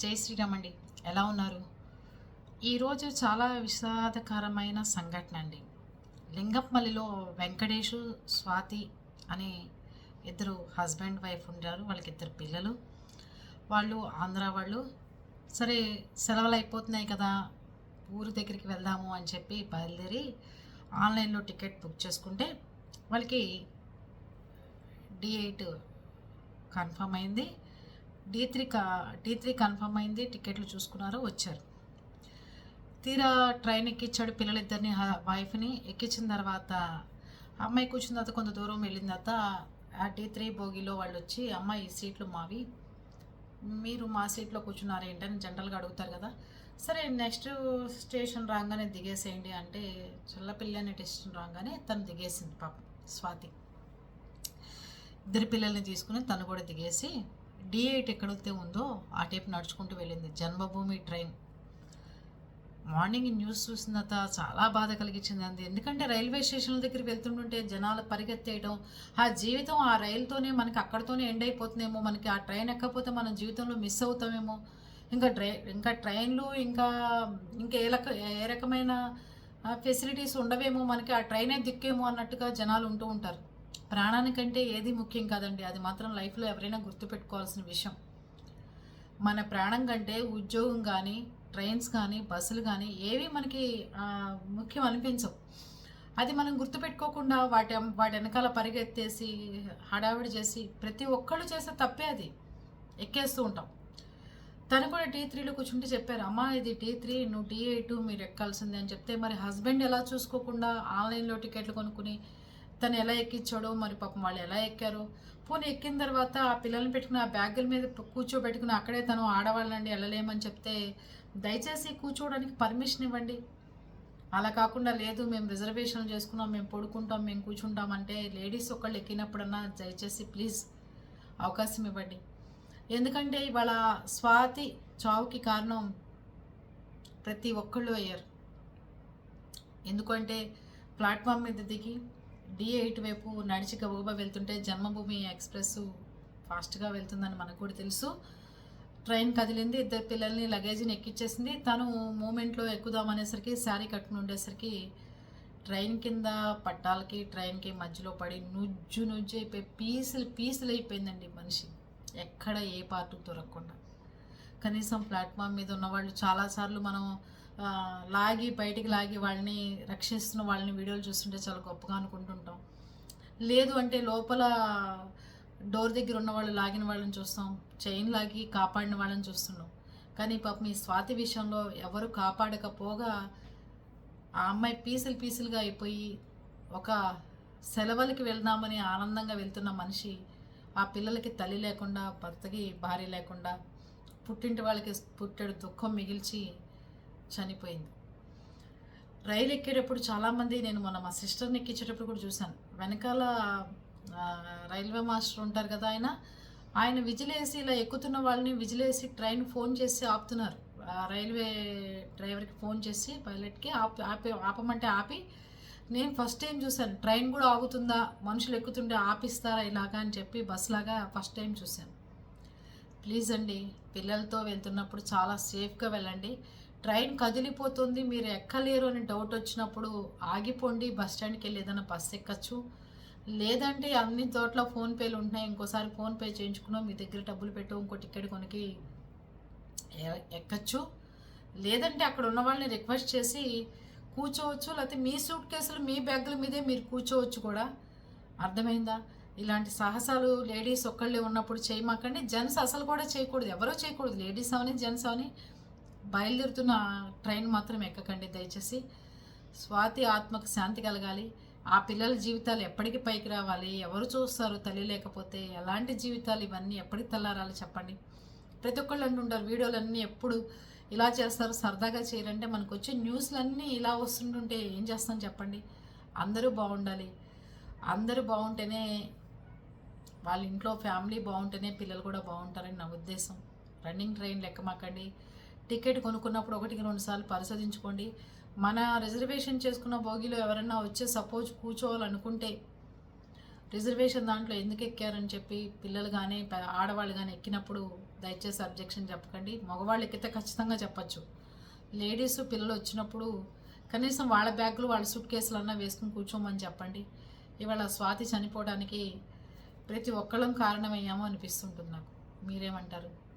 జై శ్రీరామ్ అండి. ఎలా ఉన్నారు? ఈరోజు చాలా విషాదకరమైన సంఘటన అండి. లింగప్పమల్లిలో వెంకటేషు స్వాతి అనే ఇద్దరు హస్బెండ్ వైఫ్ ఉంటారు వాళ్ళకి ఇద్దరు పిల్లలు. వాళ్ళు ఆంధ్ర వాళ్ళు. సరే సెలవులు అయిపోతున్నాయి కదా ఊరు దగ్గరికి వెళ్దాము అని చెప్పి బయలుదేరి ఆన్లైన్లో టికెట్ బుక్ చేసుకుంటే వాళ్ళకి డి ఎయిట్ కన్ఫర్మ్ అయింది. D three D three confirm అయింది టికెట్లు చూసుకున్నారు వచ్చారు. తీరా ట్రైన్ ఎక్కించాడు పిల్లలిద్దరిని వైఫ్ని. ఎక్కించిన తర్వాత అమ్మాయి కూర్చున్న తర్వాత కొంత దూరం వెళ్ళిన తర్వాత ఆ డీ త్రీ బోగిలో వాళ్ళు వచ్చి అమ్మాయి సీట్లు మావి. మీరు మా సీట్లో కూర్చున్నారు ఏంటని జనరల్గా అడుగుతారు కదా. సరే నెక్స్ట్ స్టేషన్ రాగానే దిగేసేయండి. అంటే చల్లపిల్లి అనే స్టేషన్ రాగానే తను దిగేసింది పాపం స్వాతి. ఇద్దరు పిల్లల్ని తీసుకుని తను కూడా దిగేసి డి ఎయిట్ ఎక్కడైతే ఉందో ఆ టైపు నడుచుకుంటూ వెళ్ళింది. జన్మభూమి ట్రైన్ మార్నింగ్ న్యూస్ చూసిన తర్వాత చాలా బాధ కలిగించింది అంది. ఎందుకంటే రైల్వే స్టేషన్ల దగ్గరికి వెళ్తుంటుంటే జనాలు పరిగెత్తేయడం ఆ జీవితం ఆ రైలుతోనే మనకి అక్కడితోనే ఎండ్ అయిపోతుందేమో మనకి ఆ ట్రైన్ ఎక్కకపోతే మనం జీవితంలో మిస్ అవుతామేమో. ఇంకా ట్రై ఇంకా ట్రైన్లు ఇంకా ఇంకా ఏ రక ఏ రకమైన ఫెసిలిటీస్ ఉండవేమో మనకి ఆ ట్రైనే దిక్కేమో అన్నట్టుగా జనాలు ఉంటూ ఉంటారు. ప్రాణానికంటే ఏది ముఖ్యం కాదండి. అది మాత్రం లైఫ్లో ఎవరైనా గుర్తుపెట్టుకోవాల్సిన విషయం. మన ప్రాణం కంటే ఉద్యోగం కానీ ట్రైన్స్ కానీ బస్సులు కానీ ఏవి మనకి ముఖ్యం అనిపించవు. అది మనం గుర్తుపెట్టుకోకుండా వాటి వాటి వెనకాల పరిగెత్తేసి హడావిడి చేసి ప్రతి ఒక్కళ్ళు చేసే తప్పే అది. ఎక్కేస్తూ ఉంటాం. తను కూడా టీ త్రీలో కూర్చుంటే చెప్పారు అమ్మ ఇది టీ త్రీ నువ్వు టీ ఎయిట్ మీరు ఎక్కాల్సిందే అని చెప్తే మరి హస్బెండ్ ఎలా చూసుకోకుండా ఆన్లైన్లో టికెట్లు కొనుక్కుని తను ఎలా ఎక్కించాడో మరి పాపం వాళ్ళు ఎలా ఎక్కారో. పోనీ ఎక్కిన తర్వాత ఆ పిల్లల్ని పెట్టుకుని ఆ బ్యాగుల మీద కూర్చోబెట్టుకుని అక్కడే తను ఆడవాళ్ళండి వెళ్ళలేమని చెప్తే దయచేసి కూర్చోవడానికి పర్మిషన్ ఇవ్వండి. అలా కాకుండా లేదు మేము రిజర్వేషన్లు చేసుకున్నాం మేము పడుకుంటాం మేము కూర్చుంటాం అంటే లేడీస్ ఒకళ్ళు ఎక్కినప్పుడన్నా దయచేసి ప్లీజ్ అవకాశం ఇవ్వండి. ఎందుకంటే ఇవాళ స్వాతి చావుకి కారణం ప్రతి ఒక్కళ్ళు అయ్యారు. ఎందుకంటే ప్లాట్ఫామ్ మీద దిగి డి ఎయిట్ వైపు నడిచి గబగబా వెళ్తుంటే జన్మభూమి ఎక్స్ప్రెస్ ఫాస్ట్గా వెళ్తుందని మనకు కూడా తెలుసు. ట్రైన్ కదిలింది ఇద్దరు పిల్లల్ని లగేజీని ఎక్కిచ్చేసింది. తను మూమెంట్లో ఎక్కుదాం అనేసరికి శారీ కట్టుకుని ఉండేసరికి ట్రైన్ కింద పట్టాలకి ట్రైన్కి మధ్యలో పడి నుజ్జు నుజ్జు అయిపోయి పీసులు పీసులు అయిపోయిందండి మనిషి. ఎక్కడ ఏ పార్ట్ దొరకకుండా. కనీసం ప్లాట్ఫామ్ మీద ఉన్నవాళ్ళు చాలాసార్లు మనం లాగి బయటికి లాగి వాళ్ళని రక్షిస్తున్న వాళ్ళని వీడియోలు చూస్తుంటే చాలా గొప్పగా అనుకుంటుంటాం. లేదు అంటే లోపల డోర్ దగ్గర ఉన్న వాళ్ళు లాగిన వాళ్ళని చూస్తాం చైన్ లాగి కాపాడిన వాళ్ళని చూస్తున్నాం కానీ పాపం ఈ స్వాతి విషయంలో ఎవరు కాపాడకపోగా ఆ అమ్మాయి పీసులు పీసులుగా అయిపోయి ఒక సెలవులకి వెళ్దామని ఆనందంగా వెళ్తున్న మనిషి ఆ పిల్లలకి తల్లి లేకుండా భర్తకి భార్య లేకుండా పుట్టింటి వాళ్ళకి పుట్టెడు దుఃఖం మిగిల్చి చనిపోయింది. రైలు ఎక్కేటప్పుడు చాలామంది నేను మొన్న మా సిస్టర్ని ఎక్కించేటప్పుడు కూడా చూశాను. వెనకాల రైల్వే మాస్టర్ ఉంటారు కదా ఆయన. ఆయన విజిలేసి ఇలా ఎక్కుతున్న వాళ్ళని విజిలేసి ట్రైన్ ఫోన్ చేసి ఆపుతున్నారు. రైల్వే డ్రైవర్కి ఫోన్ చేసి పైలట్కి ఆపి ఆపి ఆపమంటే ఆపి. నేను ఫస్ట్ టైం చూశాను. ట్రైన్ కూడా ఆగుతుందా? మనుషులు ఎక్కుతుంటే ఆపిస్తారా ఇలాగా అని చెప్పి బస్ లాగా ఫస్ట్ టైం చూశాను. ప్లీజ్ అండి పిల్లలతో వెళ్తున్నప్పుడు చాలా సేఫ్గా వెళ్ళండి. ట్రైన్ కదిలిపోతుంది మీరు ఎక్కలేరు అని డౌట్ వచ్చినప్పుడు ఆగిపోండి బస్ స్టాండ్కి వెళ్ళి ఏదైనా బస్ ఎక్కచ్చు. లేదంటే అన్ని చోట్ల ఫోన్పేలు ఉంటున్నాయి ఇంకోసారి ఫోన్పే చేయించుకున్నాం మీ దగ్గర డబ్బులు పెట్టు ఇంకో టికెట్ కొనికి ఎక్కచ్చు. లేదంటే అక్కడ ఉన్న వాళ్ళని రిక్వెస్ట్ చేసి కూర్చోవచ్చు లేకపోతే మీ సూట్ కేసులు మీ బ్యాగుల మీదే మీరు కూర్చోవచ్చు కూడా. అర్థమైందా? ఇలాంటి సాహసాలు లేడీస్ ఒక్కళ్ళే ఉన్నప్పుడు చేయమాకండి. జెంట్స్ అసలు కూడా చేయకూడదు ఎవరో చేయకూడదు. లేడీస్ అవని జెంట్స్ అవని బయలుదేరుతున్న ట్రైన్ మాత్రం ఎక్కకండి. దయచేసి స్వాతి ఆత్మకు శాంతి కలగాలి. ఆ పిల్లల జీవితాలు ఎప్పటికి పైకి రావాలి? ఎవరు చూస్తారు తల్లి లేకపోతే? ఎలాంటి జీవితాలు ఇవన్నీ ఎప్పటికి తల్లారాలి చెప్పండి. ప్రతి ఒక్కళ్ళు అంటుంటారు వీడియోలన్నీ ఎప్పుడు ఇలా చేస్తారు సరదాగా చేయరంటే మనకు వచ్చే న్యూస్లన్నీ ఇలా వస్తుంటుంటే ఏం చేస్తాం చెప్పండి? అందరూ బాగుండాలి. అందరూ బాగుంటేనే వాళ్ళ ఇంట్లో ఫ్యామిలీ బాగుంటేనే పిల్లలు కూడా బాగుంటారని నా ఉద్దేశం. రన్నింగ్ ట్రైన్ లెక్కమాకండి టికెట్ కొనుక్కున్నప్పుడు ఒకటికి రెండు సార్లు పరిశోధించుకోండి. మన రిజర్వేషన్ చేసుకున్న బోగిలో ఎవరైనా వచ్చి సపోజ్ కూర్చోవాలనుకుంటే రిజర్వేషన్ దాంట్లో ఎందుకు ఎక్కారని చెప్పి పిల్లలు కానీ ఆడవాళ్ళు కానీ ఎక్కినప్పుడు దయచేసి అబ్జెక్షన్ చెప్పకండి. మగవాళ్ళు ఎక్కితే ఖచ్చితంగా చెప్పచ్చు. లేడీస్ పిల్లలు వచ్చినప్పుడు కనీసం వాళ్ళ బ్యాగులు వాళ్ళ సూట్ కేసులన్నా వేసుకుని కూర్చోమని చెప్పండి. ఇవాళ స్వాతి చనిపోవడానికి ప్రతి ఒక్కళ్ళం కారణమయ్యామో అనిపిస్తుంటుంది నాకు. మీరేమంటారు?